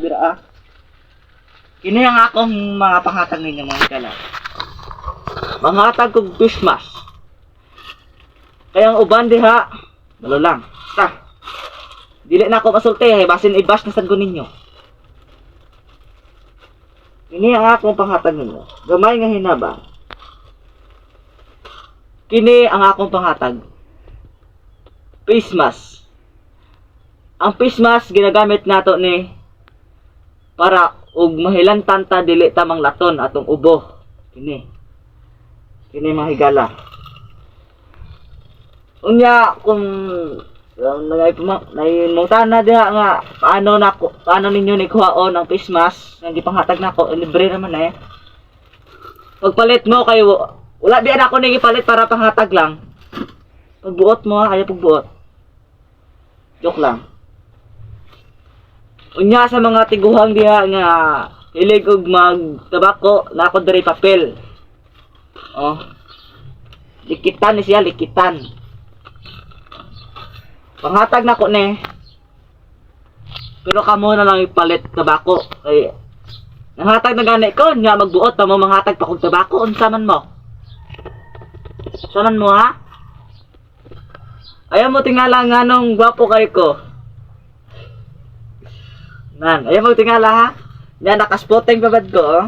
Bira ah. Kini ang akong mga panghatag ninyo mga kala. Manghatag kog Christmas. Kaya ang uban diha, dalo lang. Ta. Dili na ako masulti, eh, basin i-bash na sad ko ninyo. Kini ang akong panghatag ninyo. Gamay nga hinabang. Kini ang akong panghatag. Face mask. Ang face mask ginagamit nato ni para ug mahilantan ta dili ta manglaton atong ubo. Kini. Kini mahigala. Unya kung um, naimungtan na diha nga paano nako paano ninyo ni kuhaon ang face mask nga gipanghatag nako libre naman eh. Pagpalit mo kay wala biyan ako ning ipalit para panghatag lang. Pagbuot mo ayaw pagbuot. Joke lang. Unya sa mga tiguhang diha nga hilig og magtabako na ako diri papel. Oh. Likitan ni siya, likitan. Panghatag na ko ni. Pero kamo na lang ipalit tabako. Kay Nanghatag na gani ko, nya magbuot pa mo manghatag pa kog tabako unsa man mo. Saman mo ha? Ayaw mo tingala nga nung gwapo kay ko. Nan, ayaw mo tingala ha? Yan, nakaspoteng babad ko, oh.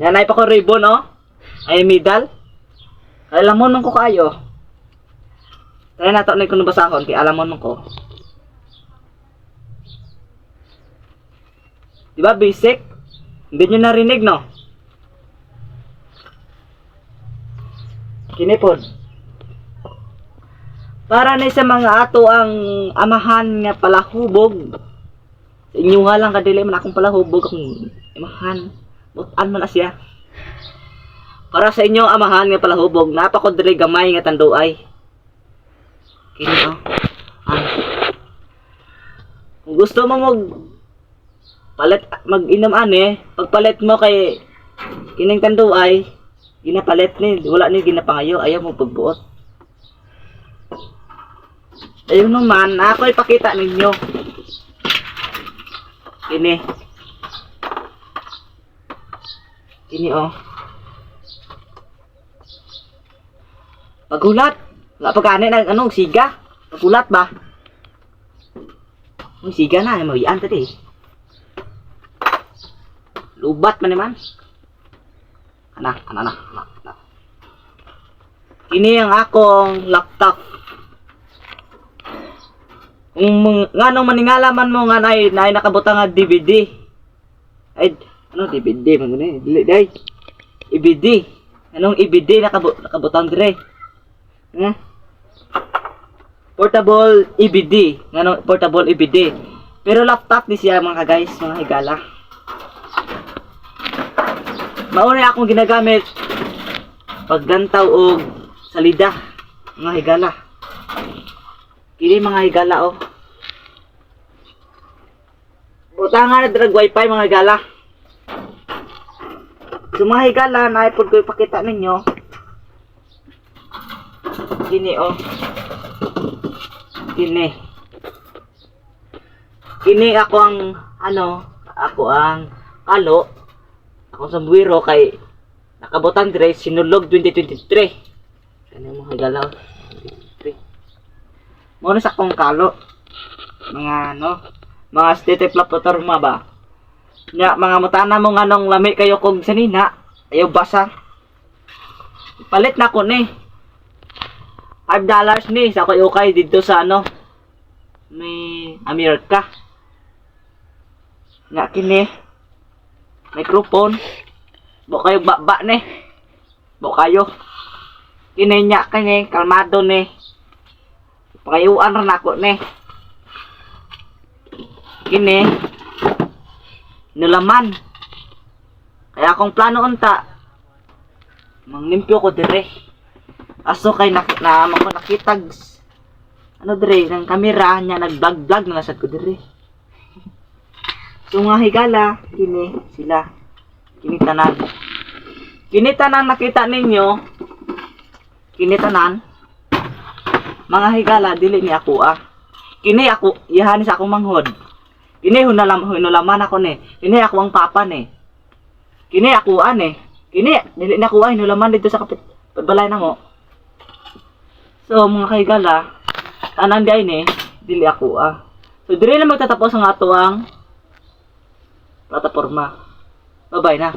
Yan, ay pa ko ribbon, oh. Ay, medal. Alam mo nung ko kayo. Try na to na kung basahon, kaya alam mo nung ko. Diba, basic? Hindi nyo narinig, no? Kinipod. Para na sa mga ato ang amahan nga palahubog. Inyo nga lang kadili man akong palahubog akong amahan. Butan man na siya. Para sa inyong amahan nga palahubog, napako dili gamay nga tanduay. Kini oh. Ah. Kung gusto mo mag palit mag-inom ane, pagpalit mo kay kining tanduay, ginapalit ni, wala ni ginapangayo, ayaw mo pagbuot. Ayun naman, ako ipakita ninyo. Kini. Kini oh. Pagulat. Nga pagkani ng anong siga. Pagulat ba? Ang siga na, mawian tadi. Lubat man naman. Ana, ana, ana, ana. Kini ang akong laptop. Mga- nga nung maningalaman mo nga nay, nay nakabutang nga DVD. Ay, ano DVD man gani? Dili day. IBD. Anong IBD nakabu nakabutang dire? Nga. Portable EBD. Nga portable EBD. Pero laptop ni siya mga guys, mga higala. Mauna akong ginagamit paggantaw og salida mga higala. Kini mga higala oh. Butangan na drag wifi mga higala. So mga higala na ipod ko ipakita ninyo. Kini oh. Kini. Kini ako ang ano, ako ang kalo. Ako sa buwiro kay nakabutang dire sinulog 2023. Kani mga higala. oh. 2023. Mo na sa akong kalo. Mga ano, mga state plaporma ba? Nya mga mutana mo nga nung lami kayo kog sanina, ayaw basa. Palit na ko ni. 5 dollars ni sa koy ukay dito sa ano may Amerika. Nga kini microphone. Bo kayo baba ni. Bo kayo. Kini nya kani kalmado ni. Pakayuan ra nako ni. Kini nulaman. Kaya akong plano unta manglimpyo ko dire. Aso kay nak na mako nakitag ano dire ng kamera niya nag-vlog-vlog na sad ko dire. So nga higala kini sila kini tanan. Kini tanan nakita ninyo kini tanan mga higala dili ni ako ah. Kini ako, yahan sa akong manghod. Kini hunalam hunulaman ako ni. Kini ako ang papa ni. Kini akuan eh. Kini dili na kuha hinulaman dito sa kapit balay na mo. So mga kaigala, tanan di ni dili ako ah. So dire na magtatapos ang ato ang plataporma. Bye-bye na.